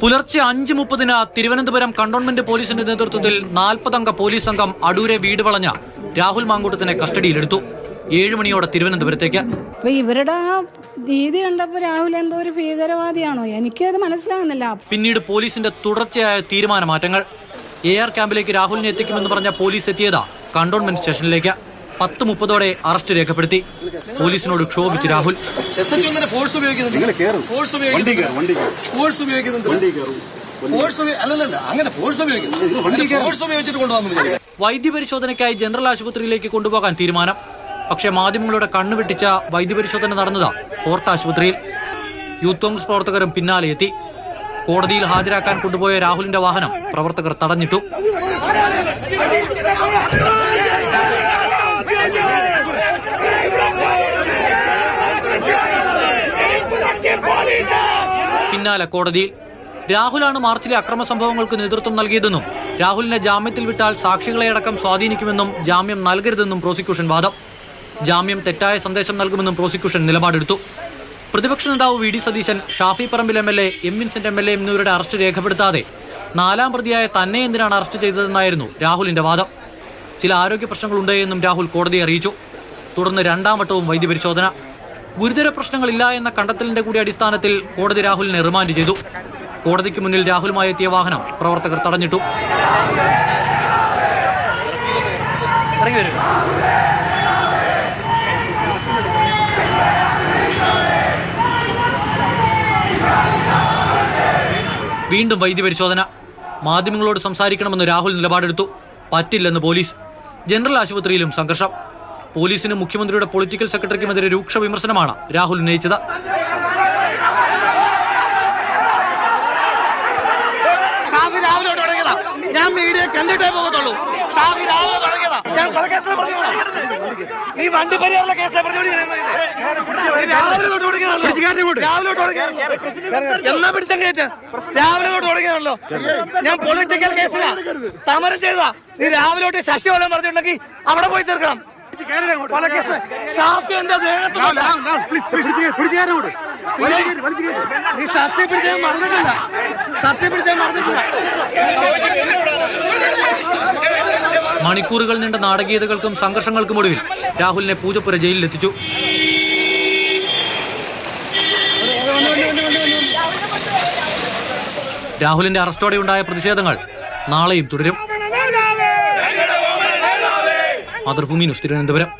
പുലർച്ചെ അഞ്ച് മുപ്പതിന് തിരുവനന്തപുരം കണ്ടോൺമെന്റ് പോലീസിന്റെ നേതൃത്വത്തിൽ നാൽപ്പതംഗ പോലീസ് സംഘം അടൂരെ വീട് വളഞ്ഞ രാഹുൽ മാങ്കൂട്ടത്തിനെ കസ്റ്റഡിയിലെടുത്തു. ഏഴുമണിയോടെ തിരുവനന്തപുരത്തേക്ക്. അപ്പൊ ഇവരുടെ ആ രീതി കണ്ടപ്പോ രാഹുൽ എന്തോ ഒരു ഭീകരവാദിയാണോ? എനിക്കത് മനസ്സിലാകുന്നില്ല പിന്നീട് പോലീസിന്റെ തുടർച്ചയായ തീരുമാന മാറ്റങ്ങൾ എ ആർ ക്യാമ്പിലേക്ക് രാഹുലിനെ എത്തിക്കുമെന്ന് പറഞ്ഞ പോലീസ് എത്തിയതാ കണ്ടോൺമെന്റ് സ്റ്റേഷനിലേക്ക്. പത്ത് മുപ്പതോടെ അറസ്റ്റ് രേഖപ്പെടുത്തി. പോലീസിനോട് ക്ഷോഭിച്ച് രാഹുൽ. ഫോഴ്സ് ഉപയോഗിക്കുന്നുണ്ട്. ഫോഴ്സ് ഉപയോഗിക്കുന്നുണ്ട്. അങ്ങനെ ഫോഴ്സ് ഉപയോഗിക്കുന്നു ഫോഴ്സ് ഉപയോഗിച്ചിട്ട് കൊണ്ടുവന്നു വൈദ്യപരിശോധനയ്ക്കായി ജനറൽ ആശുപത്രിയിലേക്ക് കൊണ്ടുപോകാൻ തീരുമാനം. പക്ഷേ മാധ്യമങ്ങളുടെ കണ്ണുവെട്ടിച്ച വൈദ്യപരിശോധന നടന്നത് ഫോർട്ട് ആശുപത്രിയിൽ. യൂത്ത് കോൺഗ്രസ് പ്രവർത്തകരും പിന്നാലെ എത്തി. കോടതിയിൽ ഹാജരാക്കാൻ കൊണ്ടുപോയ രാഹുലിന്റെ വാഹനം പ്രവർത്തകർ തടഞ്ഞിട്ടു. പിന്നാലെ കോടതിയിൽ രാഹുലാണ് മാർച്ചിലെ അക്രമ സംഭവങ്ങൾക്ക് നേതൃത്വം നൽകിയതെന്നും രാഹുലിനെ ജാമ്യത്തിൽ വിട്ടാൽ സാക്ഷികളെയടക്കം സ്വാധീനിക്കുമെന്നും ജാമ്യം നൽകരുതെന്നും പ്രോസിക്യൂഷൻ വാദം. ജാമ്യം തെറ്റായ സന്ദേശം നൽകുമെന്നും പ്രോസിക്യൂഷൻ നിലപാടെടുത്തു. പ്രതിപക്ഷ നേതാവ് V D Satheesan Shafi Parambil M L A M Vincent M L A എന്നിവരുടെ അറസ്റ്റ് രേഖപ്പെടുത്താതെ നാലാം പ്രതിയായ തന്നെ എന്തിനാണ് അറസ്റ്റ് ചെയ്തതെന്നായിരുന്നു രാഹുലിന്റെ വാദം. ചില ആരോഗ്യ പ്രശ്നങ്ങളുണ്ട് എന്നും രാഹുൽ കോടതിയെ അറിയിച്ചു. തുടർന്ന് രണ്ടാം വട്ടവും വൈദ്യപരിശോധന. ഗുരുതര പ്രശ്നങ്ങളില്ല എന്ന കണ്ടെത്തലിന്റെ കൂടി അടിസ്ഥാനത്തിൽ കോടതി രാഹുലിനെ റിമാൻഡ് ചെയ്തു. കോടതിക്ക് മുന്നിൽ രാഹുലുമായി എത്തിയ വാഹനം പ്രവർത്തകർ തടഞ്ഞിട്ടു. വീണ്ടും വൈദ്യപരിശോധന. മാധ്യമങ്ങളോട് സംസാരിക്കണമെന്ന് രാഹുൽ നിലപാടെടുത്തു. പറ്റില്ലെന്ന് പോലീസ്. ജനറൽ ആശുപത്രിയിലും സംഘർഷം. പോലീസിനും മുഖ്യമന്ത്രിയുടെ പൊളിറ്റിക്കൽ സെക്രട്ടറിക്കുമെതിരെ രൂക്ഷ വിമർശനമാണ് രാഹുൽ ഉന്നയിച്ചത്. തുടങ്ങിയതാ. ഞാൻ ഞാൻ പ്രതിയാണ്. വണ്ടി പരിഹാരമുള്ള കേസിലെ പ്രതിയോട് ഞാൻ പറയുന്നത്. നീ രാവിലെ തൊട്ട് തുടങ്ങിയതാണല്ലോ. രാവിലെ തൊട്ട് തുടങ്ങിയ- എന്നാ പിടിച്ചങ്ങേറ്റ് രാവിലെ തൊട്ട് തുടങ്ങിയതാണല്ലോ ഞാൻ പൊളിറ്റിക്കൽ കേസിലാ. സമരം ചെയ്തതാ. നീ രാവിലെ തൊട്ട് ശശി വല്ലതും പറഞ്ഞിട്ടുണ്ടെങ്കിൽ അവിടെ പോയി തീർക്കണം. ഷാഫി എന്റെ. നീ ഷർട്ടി പിടിച്ചാൽ മറന്നിട്ടില്ല. ഷർട്ടി പിടിച്ചാൽ മറന്നിട്ടില്ല. മണിക്കൂറുകൾ നീണ്ട നാടകീയതകൾക്കും സംഘർഷങ്ങൾക്കും ഒടുവിൽ രാഹുലിനെ പൂജപ്പുര ജയിലിലെത്തിച്ചു. രാഹുലിന്റെ അറസ്റ്റോടെ ഉണ്ടായ പ്രതിഷേധങ്ങൾ നാളെയും തുടരും. മാതൃഭൂമി ന്യൂസ് തിരുവനന്തപുരം.